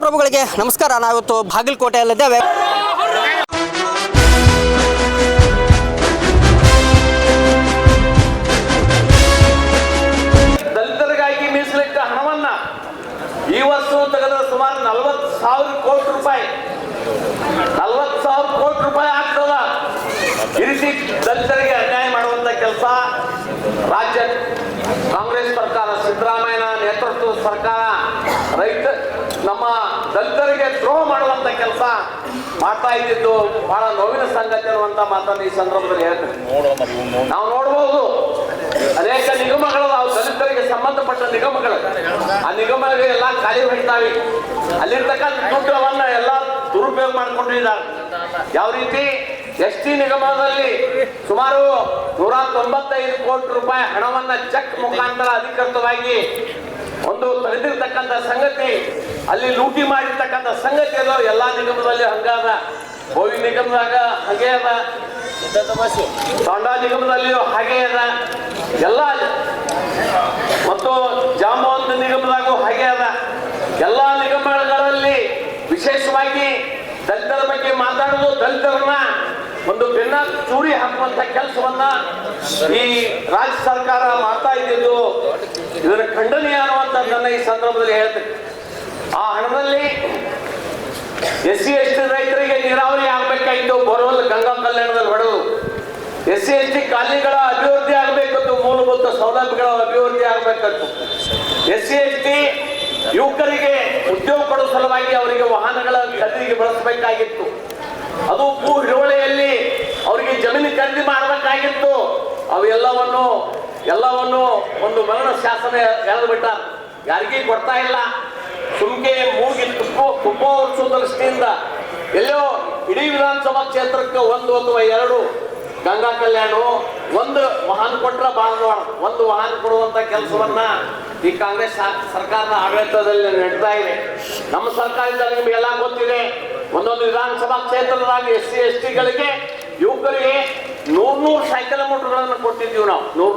ಪ್ರಭುಗಳಿಗೆ ನಮಸ್ಕಾರ. ನಾವಿವತ್ತು ಬಾಗಲಕೋಟೆಯಲ್ಲಿದ್ದೇವೆ. ದಲಿತರಿಗಾಗಿ ಮೀಸಲಿಟ್ಟ ಹಣವನ್ನ ಈ ವರ್ಷ ತೆಗೆದ ಸುಮಾರು ನಲವತ್ತು ಸಾವಿರ ಕೋಟಿ ರೂಪಾಯಿ. ನಲವತ್ತು ಸಾವಿರ ಕೋಟಿ ರೂಪಾಯಿ ಆಗ್ತದ. ಈ ದಲಿತರಿಗೆ ಅನ್ಯಾಯ ಮಾಡುವಂತ ಕೆಲಸ ರಾಜ್ಯ ಕಾಂಗ್ರೆಸ್ ಸರ್ಕಾರ ಸಿದ್ದರಾಮಯ್ಯನ ನೇತೃತ್ವದ ಸರ್ಕಾರ ರೈತ ನಮ್ಮ ದಲಿತರಿಗೆ ದ್ರೋಹ ಮಾಡುವಂತ ಕೆಲಸ ಮಾಡ್ತಾ ಇದ್ದಿದ್ದು ಬಹಳ ನೋವಿನ ಸಂಗತಿ ಅನ್ನುವಂತ ಮಾತನ್ನು ಈ ಸಂದರ್ಭದಲ್ಲಿ ಹೇಳ್ತೇನೆ. ನಾವು ನೋಡಬಹುದು ಅನೇಕ ನಿಗಮಗಳು ನಾವು ದಲಿತರಿಗೆ ಸಂಬಂಧಪಟ್ಟ ನಿಗಮಗಳು. ಆ ನಿಗಮಗಳಿಗೆ ಎಲ್ಲ ಖಾಲಿ ಹೊಡಿತಾವೆ. ಅಲ್ಲಿರ್ತಕ್ಕಂಥ ದುಡ್ಡವನ್ನ ಎಲ್ಲ ದುರುಪಯೋಗ ಮಾಡ್ಕೊಂಡಿದ್ದಾರೆ. ಯಾವ ರೀತಿ? ಎಸ್ ಟಿ ನಿಗಮದಲ್ಲಿ ಸುಮಾರು ನೂರ ತೊಂಬತ್ತೈದು ಕೋಟಿ ರೂಪಾಯಿ ಹಣವನ್ನ ಚೆಕ್ ಮುಖಾಂತರ ಅಧಿಕೃತವಾಗಿ ಒಂದು ತೆಗೆದಿರ್ತಕ್ಕಂಥ ಸಂಗತಿ ಅಲ್ಲಿ ಲೂಟಿ ಮಾಡಿರ್ತಕ್ಕಂಥ ಸಂಗತಿ ಅದು ಎಲ್ಲಾ ನಿಗಮದಲ್ಲಿ ಹಂಗಾದ. ಗೋವಿ ನಿಗಮದಾಗ ಹಾಗೆ ಅದ. ತಾಂಡಾ ನಿಗಮದಲ್ಲಿಯೂ ಹಾಗೆ ಅದ. ಎಲ್ಲ ಮತ್ತು ಜಾಮವಂತ ನಿಗಮದಾಗೂ ಹಾಗೆ ಅದ. ಎಲ್ಲ ನಿಗಮಗಳಲ್ಲಿ ವಿಶೇಷವಾಗಿ ದಲಿತರ ಬಗ್ಗೆ ಮಾತಾಡೋದು ದಲಿತರನ್ನ ಒಂದು ಬೆನ್ನ ಚೂರಿ ಹಾಕುವಂತ ಕೆಲಸವನ್ನ ಈ ರಾಜ್ಯ ಸರ್ಕಾರ ಮಾಡ್ತಾ ಇದ್ದಿದ್ದು. ಇದರ ಖಂಡನೀಯ ಅನ್ನುವಂಥದ್ದನ್ನ ಈ ಸಂದರ್ಭದಲ್ಲಿ ಹೇಳ್ತೇನೆ. ಆ ಹಣದಲ್ಲಿ ಎಸ್ ಸಿ ಎಸ್ ಟಿ ರೈತರಿಗೆ ನೀರಾವರಿ ಆಗಬೇಕಾಯಿತು. ಬೋರ್ವೆಲ್, ಗಂಗಾ ಕಲ್ಯಾಣದಲ್ಲಿ ಹೊಡೆದು. ಎಸ್ ಸಿ ಎಸ್ ಟಿ ಕಾಲನಿಗಳ ಅಭಿವೃದ್ಧಿ ಆಗಬೇಕಿತ್ತು ಮೂಲಭೂತ ಸೌಲಭ್ಯಗಳ ಅಭಿವೃದ್ಧಿ ಆಗಬೇಕಿತ್ತು ಎಸ್ ಸಿ ಎಸ್ ಟಿ ಯುವಕರಿಗೆ ಉದ್ಯೋಗ ಕೊಡುವ ಸಲುವಾಗಿ ಅವರಿಗೆ ವಾಹನಗಳ ಖರೀದಿಗೆ ಬಳಸಬೇಕಾಗಿತ್ತು. ಅದು ಭೂ ಹಿಡುವಳಿಯಲ್ಲಿ ಅವರಿಗೆ ಜಮೀನು ಖರೀದಿ ಮಾಡಬೇಕಾಗಿತ್ತು. ಅವೆಲ್ಲವನ್ನು, ಎಲ್ಲವನ್ನು ಒಂದು ಮರಣ ಶಾಸನ ಎಳೆದು ಬಿಟ್ಟ ಯಾರಿಗೂ ಕೊಡ್ತಾ ಇಲ್ಲ. ಸುಮ್ಕೆ ಮೂಗಿ ತುಪ್ಪ ತುಪ್ಪ ದೃಷ್ಟಿಯಿಂದ ಎಲ್ಲೋ ಇಡೀ ವಿಧಾನಸಭಾ ಕ್ಷೇತ್ರಕ್ಕೆ ಒಂದು ಅಥವಾ ಎರಡು ಗಂಗಾ ಕಲ್ಯಾಣ ಒಂದು ವಾಹನ ಕೊಟ್ರ ನೋಡ. ಒಂದು ವಾಹನ ಕೊಡುವಂತ ಕೆಲಸವನ್ನ ಈ ಕಾಂಗ್ರೆಸ್ ಸರ್ಕಾರದ ಆಡಳಿತದಲ್ಲಿ ನಡೀತಾ ಇದೆ. ನಮ್ಮ ಸರ್ಕಾರದಿಂದ ನಿಮಗೆಲ್ಲ ಗೊತ್ತಿದೆ. ಒಂದೊಂದು ವಿಧಾನಸಭಾ ಕ್ಷೇತ್ರದಾಗ ಎಸ್ ಸಿ ಎಸ್ ಟಿಗಳಿಗೆ ಯುವಕರಿಗೆ ನೂರ್ ನೂರು ಸೈಕಲ್ ಮೋಟರ್ಗಳನ್ನು ಕೊಟ್ಟಿದ್ದೀವಿ ನಾವು. ನೂರ್